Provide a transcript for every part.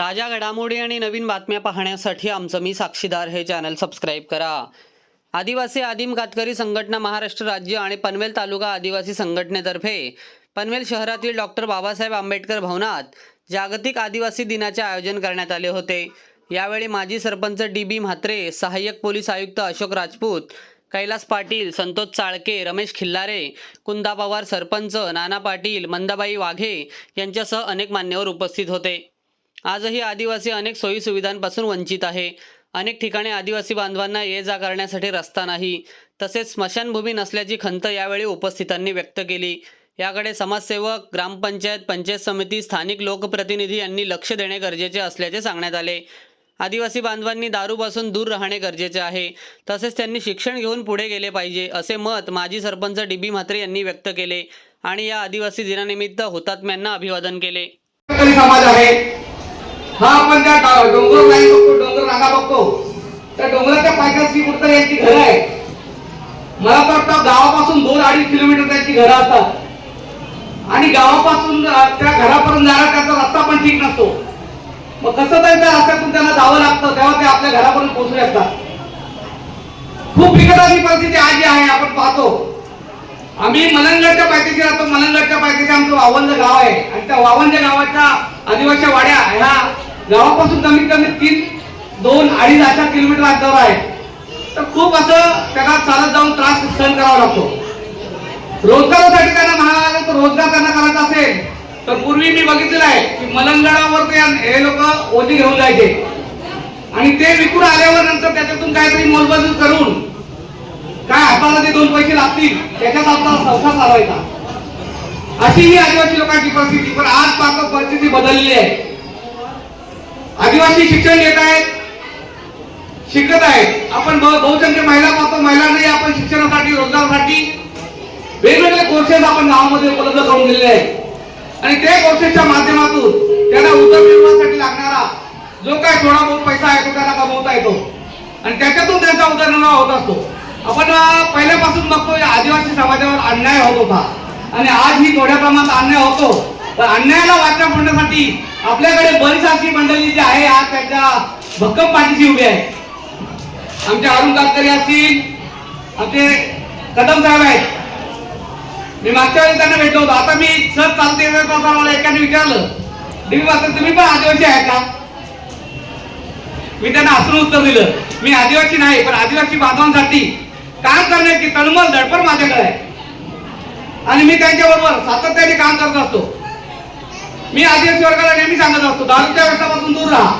ताज्या घडामोडी आणि नवीन बातम्या पाहण्यासाठी आमचं मी साक्षीदार हे चॅनल सबस्क्राईब करा. आदिवासी आदिम कातकरी संघटना महाराष्ट्र राज्य आणि पनवेल तालुका आदिवासी संघटनेतर्फे पनवेल शहरातील डॉक्टर बाबासाहेब आंबेडकर भवनात जागतिक आदिवासी दिनाचे आयोजन करण्यात आले होते. यावेळी माजी सरपंच डी बी म्हात्रे सहाय्यक पोलीस आयुक्त अशोक राजपूत कैलास पाटील संतोष चाळके रमेश खिल्लारे कुंदा पवार सरपंच नाना पाटील मंदाबाई वाघे यांच्यासह अनेक मान्यवर उपस्थित होते. आजही आदिवासी अनेक सोयी सुविधांपासून वंचित आहे. अनेक ठिकाणी आदिवासी बांधवांना ये जा करण्यासाठी रस्ता नाही. तसेच स्मशानभूमी नसल्याची खंत यावेळी उपस्थितांनी व्यक्त केली. याकडे समाजसेवक ग्रामपंचायत पंचायत समिती स्थानिक लोकप्रतिनिधी यांनी लक्ष देणे गरजेचे असल्याचे सांगण्यात आले. आदिवासी बांधवांनी दारूपासून दूर राहणे गरजेचे आहे. तसेच त्यांनी शिक्षण घेऊन पुढे गेले पाहिजे असे मत माजी सरपंच डी बी म्हात्रे यांनी व्यक्त केले आणि या आदिवासी दिनानिमित्त हुतात्म्यांना अभिवादन केले. समाज आहे. हा आपण त्या डा- डोंगर नाही बघतो डोंगर रांगा बघतो. त्या डोंगराच्या पायथ्याशी कुठतरी यांची घरं आहे मला तर वाटतं गावापासून दोन अडीच किलोमीटर त्यांची घरं असतात. आणि गावापासून त्या घरापर्यंत जाणार त्याचा रस्ता पण ठीक नसतो. मग कसं तरी त्या रस्त्यातून त्यांना जावं लागतं तेव्हा ते आपल्या घरापर्यंत पोहोचू शकतात खूप बिकट अशी परिस्थिती आजी जी आहे आपण पाहतो. आम्ही मलंगडच्या पायथ्याशी राहतो. मलंगडच्या पायथ्याशी आमचं वावंज गाव आहे. आणि त्या वावंज गावाच्या आदिवासी वाड्या ह्या गावापासून कमीत कमी तीन दोन अडीच अशा किलोमीटर अंतरावर आहे. तर खूप असं त्यांना चालत जाऊन त्रास सहन करावा लागतो. रोजगारासाठी त्यांना म्हणायला लागेल तर रोजगार त्यांना करायचा असेल तर पूर्वी मी बघितलेलं आहे की मलंगडावर ते हे लोक ओझी घेऊन जायचे. आणि ते विकून आल्यावर नंतर त्याच्यातून काहीतरी मोलमजूर करून काय हाताला ते दोन पैसे लागतील त्याच्यात आपला संसार चालवायचा. अशी ही आदिवासी लोकांची परिस्थिती पण आज पाक परिस्थिती बदलली आहे. आदिवासी शिक्षण घेत आहेत. शिकत आहेत. आपण बहुसंख्य महिला पाहतो. महिलांनाही आपण शिक्षणासाठी रोजगारासाठी वेगवेगळे कोर्सेस आपण गावामध्ये उपलब्ध करून दिलेले आहेत. आणि त्या कोर्सेसच्या माध्यमातून त्याला उदरनिर्वाहासाठी लागणारा जो काय थोडा बहुत पैसा आहे तो त्यांना कमवता येतो. आणि त्याच्यातून त्यांचा उदरनिर्वाह होत असतो. आपण पहिल्यापासून बघतो आदिवासी समाजावर अन्याय होत होता. आणि आज ही थोड्या प्रमाणात अन्याय होतो. तर अन्यायाला वाचा फोडण्यासाठी आपल्याकडे बरीच अशी मंडळी जी आहे आज त्यांच्या भक्कम पाठीशी उभी आहे. आमचे अरुण कातकरी असतील आमचे कदम साहेब आहेत. मी मागच्या वेळी त्यांना भेटलो होतो. आता मी सहज चालते मला एकाने विचारलं. देवी मात्र तुम्ही पण आदिवासी आहे का? मी त्यांना असं उत्तर दिलं. मी आदिवासी नाही पण आदिवासी बांधवांसाठी काम करण्याची तळमळ धडपड माझ्याकडे आहे. आणि मी त्यांच्याबरोबर सातत्याने काम करत असतो. मी आदिवासी वर्गाला नेहमी सांगत असतो दारूच्या व्यसनापासून दूर राहा.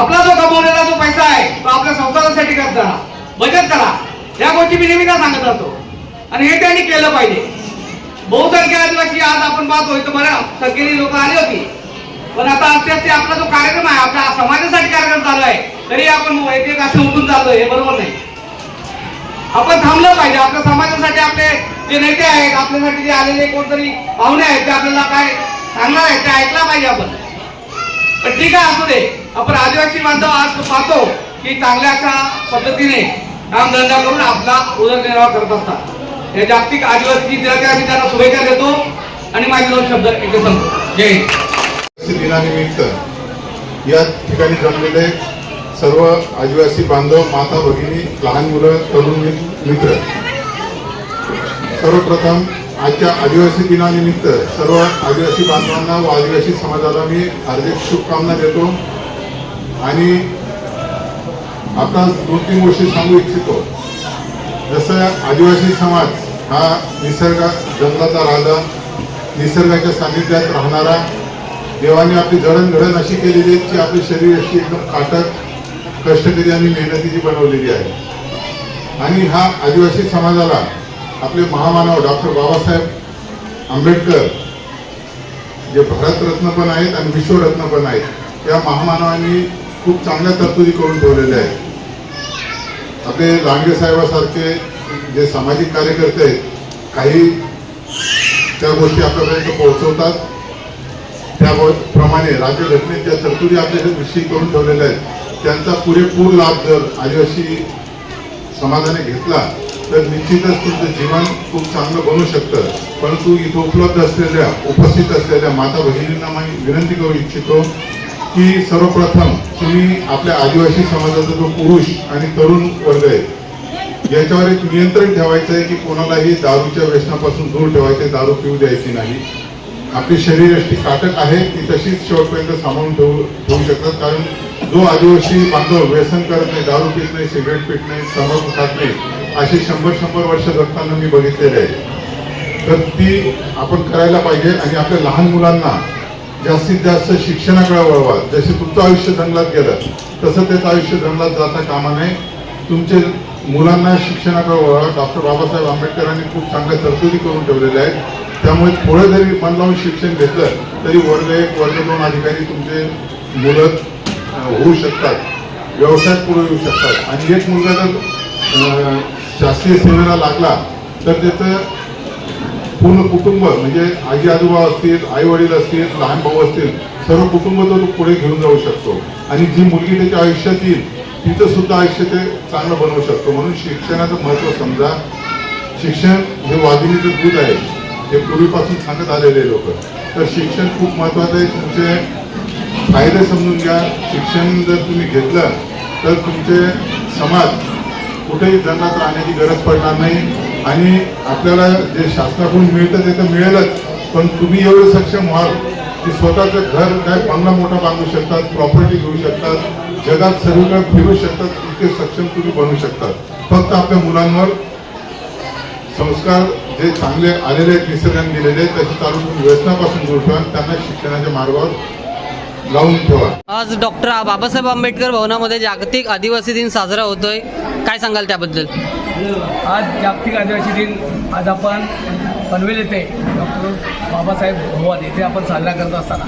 आपला जो कमवलेला जो पैसा आहे तो आपल्या संसारासाठी खर्च करा बचत करा. या गोष्टी मी नेहमी का सांगत असतो? आणि हे त्यांनी केलं पाहिजे. बहुसंख्य आदिवासी आज आपण पाहतोय इथं बऱ्या संख्येने लोक आली होती. पण आता असे असते आपला जो कार्यक्रम आहे आपल्या समाजासाठी कार्यक्रम चालू आहे तरी आपण एक एक असं उठून चाललोय हे बरोबर नाही. आपण थांबलं पाहिजे आपल्या समाजासाठी आपले जे नेते आहेत आपल्यासाठी जे आलेले कोणतरी पाहुणे आहेत ते आपल्याला काय सांगणार आहेत ते ऐकला पाहिजे आपण. पण ठीक आहे असू दे. आपण आदिवासी बांधव आज पाहतो की चांगल्या अशा पद्धतीने कामधंदा करून आपला उदरनिर्वाह करत असतात. या जागतिक आदिवासी दिनाच्या मी त्यांना शुभेच्छा देतो आणि माझे दोन शब्द इथे सांगतो जय हिंद. दिनानिमित्त या ठिकाणी जमलेले सर्व आदिवासी बांधव माता भगिनी लहान मुलं तरुण मित्र सर्वप्रथम आजच्या आदिवासी दिनानिमित्त सर्व आदिवासी बांधवांना व आदिवासी समाजाला मी हार्दिक शुभकामना देतो. आणि आता दोन तीन गोष्टी सांगू इच्छितो. जसं आदिवासी समाज हा निसर्ग जंगलाचा राजा निसर्गाच्या सानिध्यात राहणारा देवाने आपली जडणघडण अशी केलेली आहे की आपली शरीर अशी एकदम काटक कष्टकरी आणि मेहनतीची बनवलेली आहे. आणि हा आदिवासी समाजाला आपले महामानव डॉक्टर बाबासाहेब आंबेडकर जे भारतरत्न पण आहेत आणि विश्वरत्न पण आहेत या महामानवांनी खूप चांगल्या तरतुदी करून ठेवलेल्या आहेत. आपले लांडगे साहेबासारखे जे सामाजिक कार्यकर्ते आहेत काही त्या गोष्टी आपल्यापर्यंत पोहोचवतात. त्याप्रमाणे राज्यघटनेत ज्या तरतुदी आपल्या विषयी करून ठेवलेल्या आहेत. त्यांचा पुरेपूर लाभ जर आदिवासी समाजाने घेतला तर निश्चितच तुमचं जीवन खूप चांगलं बनू शकतं. परंतु इथं उपलब्ध असलेल्या उपस्थित असलेल्या माता भगिनींना मी विनंती करू इच्छितो की सर्वप्रथम तुम्ही आपल्या आदिवासी समाजाचा जो पुरुष आणि तरुण वर्ग आहे याच्यावर एक नियंत्रण ठेवायचं आहे की कोणालाही दारूच्या व्यसनापासून दूर ठेवायचे दारू पिऊ द्यायची नाही. आपली शरीरयष्टी काटक आहे ती तशीच शेवटपर्यंत सांभाळून ठेवू ठेवू शकतात. कारण जो आदिवासी बांधव व्यसन करत नाही दारू पित नाही सिगरेट पित नाही तंबाखू खात नाही असे शंभर शंभर वर्ष जगताना मी बघितलेले आहे. तर ती आपण करायला पाहिजे आणि आपल्या लहान मुलांना जास्तीत जास्त शिक्षणाकडे वळवा. जसे तुमचं आयुष्य जंगलात गेलं तसं त्याचं आयुष्य जंगलात जाता कामा नये. तुमचे मुलांना शिक्षणाकडे वळवा. डॉक्टर बाबासाहेब आंबेडकरांनी खूप चांगल्या तरतुदी करून ठेवलेल्या आहेत. त्यामुळे थोडं जरी मन लावून शिक्षण घेतलं तरी वर्ग एक वर्ग दोन अधिकारी तुमचे मुलं होऊ शकतात. व्यवसायात पुढे येऊ शकतात. आणि एक मुलगा जर शासकीय सेवेला लागला तर त्याचं पूर्ण कुटुंब म्हणजे आजी आजोबा असतील आई वडील असतील लहान भाऊ असतील सर्व कुटुंब तो तो पुढे घेऊन जाऊ शकतो. आणि जी मुलगी त्याच्या आयुष्यात येईल तिचं सुद्धा आयुष्य ते चांगलं बनवू शकतो. म्हणून शिक्षणाचं महत्त्व समजा शिक्षण हे वाघिणीचं दूध आहे. हे पूर्वीपासून सांगत आलेले लोक. तर शिक्षण खूप महत्त्वाचं आहे. तुमचे फायदे समजून घ्या. शिक्षण जर तुम्ही घेतलं तर तुमचे समाज कुठेही जंगलात राहण्याची गरज पडणार नाही. आणि आपल्याला जे शासनाकडून मिळतं ते तर मिळेलच. पण तुम्ही एवढे सक्षम व्हाल की स्वतःचं घर काय बंगला मोठा बांधू शकतात प्रॉपर्टी घेऊ शकतात जगात सर्वीकडे फिरू शकतात इतके सक्षम तुम्ही बनू शकतात. फक्त आपल्या मुलांवर संस्कार जे चांगले आलेले आहेत निसर्गाने दिलेले आहेत त्याचे चालू व्यसनापासून दूर ठेवा त्यांना शिक्षणाच्या मार्गावर लावून ठेवा. आज डॉक्टर बाबासाहेब आंबेडकर भवनामध्ये जागतिक आदिवासी दिन साजरा होतोय. काय सांगाल त्याबद्दल? आज जागतिक आदिवासी दिन. आज आपण पनवेल येथे डॉक्टर बाबासाहेब भवन येथे आपण साजरा करत असताना.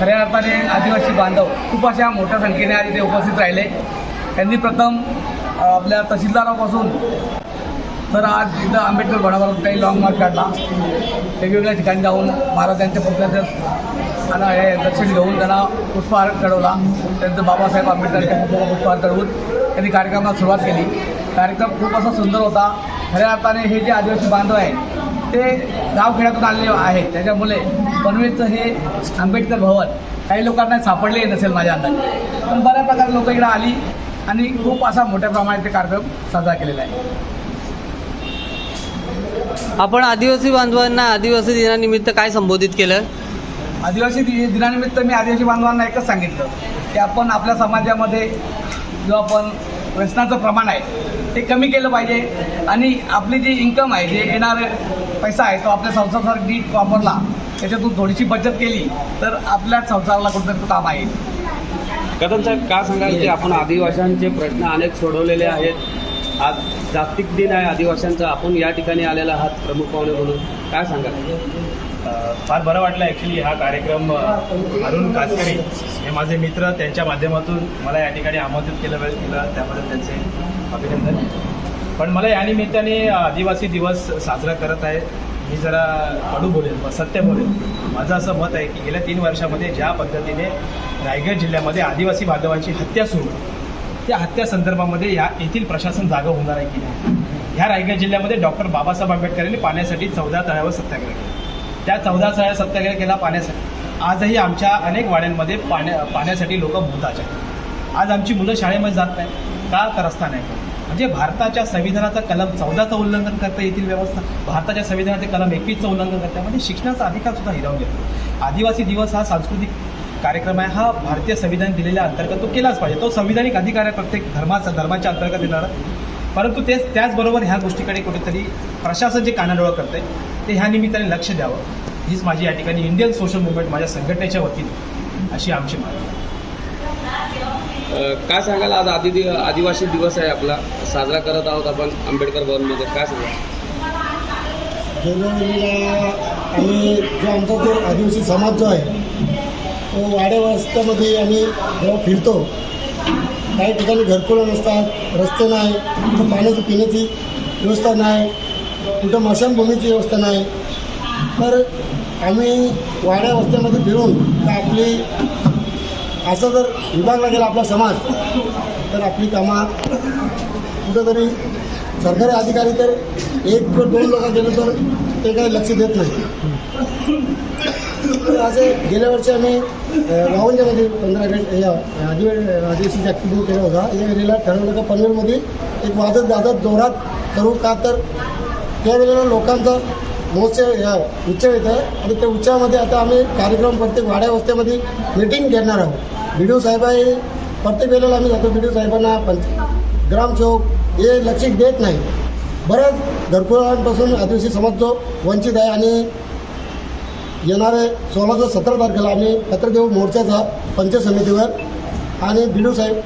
खऱ्या अर्थाने आदिवासी बांधव खूप अशा मोठ्या संख्येने आज इथे उपस्थित राहिले. त्यांनी प्रथम आपल्या तहसीलदारापासून तर आज इथं आंबेडकर भवनावर काही लॉंग मार्च काढला. वेगवेगळ्या ठिकाणी जाऊन महाराजांच्या पुतळ्याच्या आणि हे दर्शन घेऊन त्यांना पुष्पहार चढवला त्यानंतर बाबासाहेब आंबेडकरांच्या पुतळ्याला पुष्पहार चढवून त्यांनी कार्यक्रमाला सुरुवात केली। कार्यक्रम खूप असा सुंदर होता। खऱ्या अर्थाने हे जे आदिवासी बांधव आहे ते गावखेड्यातून आलेले आहेत. त्याच्यामुळे पनवेलचं हे आंबेडकर भवन काही लोकांना सापडले नसेल माझ्या अंदाज. पण बऱ्या प्रकारे लोक इकडे आली आणि खूप असा मोठ्या प्रमाणात ते कार्यक्रम साजरा केलेला आहे. आपण आदिवासी बांधवांना आदिवासी दिनानिमित्त काय संबोधित केलं? आदिवासी दि दिनानिमित्त मी आदिवासी बांधवांना एकच सांगितलं की आपण आपल्या समाजामध्ये जो आपण व्यसनाचं प्रमाण आहे ते कमी केलं पाहिजे आणि आपली जी इन्कम आहे जे येणारे पैसा आहे तो आपल्या संसारासाठी नीट वापरला त्याच्यातून थोडीशी बचत केली तर आपल्या संसाराला कुठंतरी काम आहे. कदम साहेब का सांगाल की आपण आदिवाशांचे प्रश्न अनेक सोडवलेले आहेत? आज जागतिक दिन आहे आदिवाशांचा आपण या ठिकाणी आलेला आहात प्रमुख पाहुणे म्हणून. काय सांगाल? फार बरं वाटलं ॲक्च्युली हा कार्यक्रम अरुण कातकरी हे माझे मित्र त्यांच्या माध्यमातून मला या ठिकाणी आमंत्रित केलं वेळ केलं त्याबद्दल त्यांचे अभिनंदन. पण मला या निमित्ताने आदिवासी दिवस साजरा करत आहे. मी जरा कडू बोलेल सत्य बोलेल माझं असं मत आहे की गेल्या तीन वर्षामध्ये ज्या पद्धतीने रायगड जिल्ह्यामध्ये आदिवासी बांधवांची हत्या सुरू त्या हत्या संदर्भामध्ये या येथील प्रशासन जागा होणार आहे की नाही? ह्या रायगड जिल्ह्यामध्ये डॉक्टर बाबासाहेब आंबेडकर यांनी पाण्यासाठी चौदा तळ्यावर सत्याग्रह केला. त्या चौदा सहा सत्याग्रह केला पाण्यासाठी. आजही आमच्या अनेक वाड्यांमध्ये पाण्या पाण्यासाठी लोक भूताच आहेत. आज आमची मुलं शाळेमध्ये जात नाही का तर रस्ता नाही म्हणजे भारताच्या संविधानाचा कलम चौदाचं उल्लंघन करता येतील व्यवस्था. भारताच्या संविधानाचे कलम एकवीसचं उल्लंघन करता म्हणजे शिक्षणाचा अधिकार सुद्धा हिरावून घेतो आदिवासी दिवस हा सांस्कृतिक कार्यक्रम आहे. हा भारतीय संविधान दिलेल्या अंतर्गत तो केलाच पाहिजे. तो संविधानिक अधिकार आहे प्रत्येक धर्माचा धर्माच्या अंतर्गत येणारा. परंतु तेच त्याचबरोबर ह्या गोष्टीकडे कुठेतरी प्रशासन जे कानाडोळा करते ते ह्या निमित्ताने लक्ष द्यावं. हीच माझी या ठिकाणी इंडियन सोशल मुवमेंट माझ्या संघटनेच्या वतीने अशी आमची मागणी काय सांगाल आज आदि आदिवासी दिवस आहे आपला? साजरा करत आहोत आपण आंबेडकर भवनमध्ये. काय सांगाल? आम्ही जो आमचा जो आदिवासी समाज जो आहे तो वाड्या वस्त्यामध्ये आम्ही जेव्हा फिरतो काही ठिकाणी घरकुलं नसतात रस्ते नाही पाण्याची पिण्याची व्यवस्था नाही कुठं मशानभूमीची व्यवस्था नाही. तर आम्ही वाड्या वस्त्यामध्ये फिरून आपली असं जर विभागला गेला आपला समाज तर आपली कामात कुठंतरी सरकारी अधिकारी तर एक किंवा दोन लोक गेले तर ते काही लक्ष देत नाही. तर असे गेल्या वर्षी आम्ही अं, वावंजामध्ये पंधरा गट या आदिवा आदिवासी केला होता. या एरियाला ठरवलं का पनवेलमध्ये एक वाजत गाजत जोरात करू का तर त्यावेळेला लोकांचा महोत्सव उच्च येत येतं आणि त्या उच्चामध्ये आता आम्ही कार्यक्रम प्रत्येक वाड्या वस्त्यामध्ये मीटिंग घेणार आहोत. बी डी ओ साहेब प्रत्येक वेळेला आम्ही जातो बी डी ओ साहेबांना पंच ग्रामसेवक हे लक्ष देत नाही. बऱ्याच घरकुलांपासून आदिवासी समाज जो वंचित आहे आणि येणारे सोळा ते सतरा तारखेला आम्ही पत्र देऊ मोर्चाचा पंचायत समितीवर आणि बी डी ओ साहेब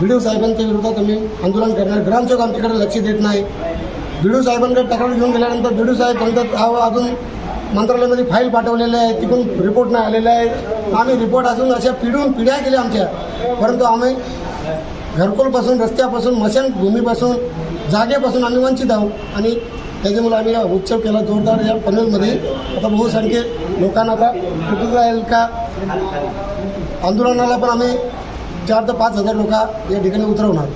बी डी ओ साहेबांच्या विरोधात आम्ही आंदोलन करणार. ग्रामसेवक आमच्याकडे लक्ष देत नाही. बी साहेबांकडे तक्रार घेऊन गेल्यानंतर बी साहेब म्हणतात अहो अजून मंत्रालयामध्ये फाईल पाठवलेले आहे तिकडून रिपोर्ट नाही आलेला आहे. आम्ही रिपोर्ट अजून अशा पिढून पिढ्या केल्या आमच्या. परंतु आम्ही घरकुलपासून रस्त्यापासून मशानभूमीपासून जागेपासून आम्ही वंचित आहोत. आणि त्याच्यामुळे आम्ही उत्सव केला जोरदार या पनवेलमध्ये आता बहुसंख्य लोकांना आता कुठं राहील का? आंदोलनाला पण आम्ही चार ते पाच हजार लोक या ठिकाणी उतरवणार.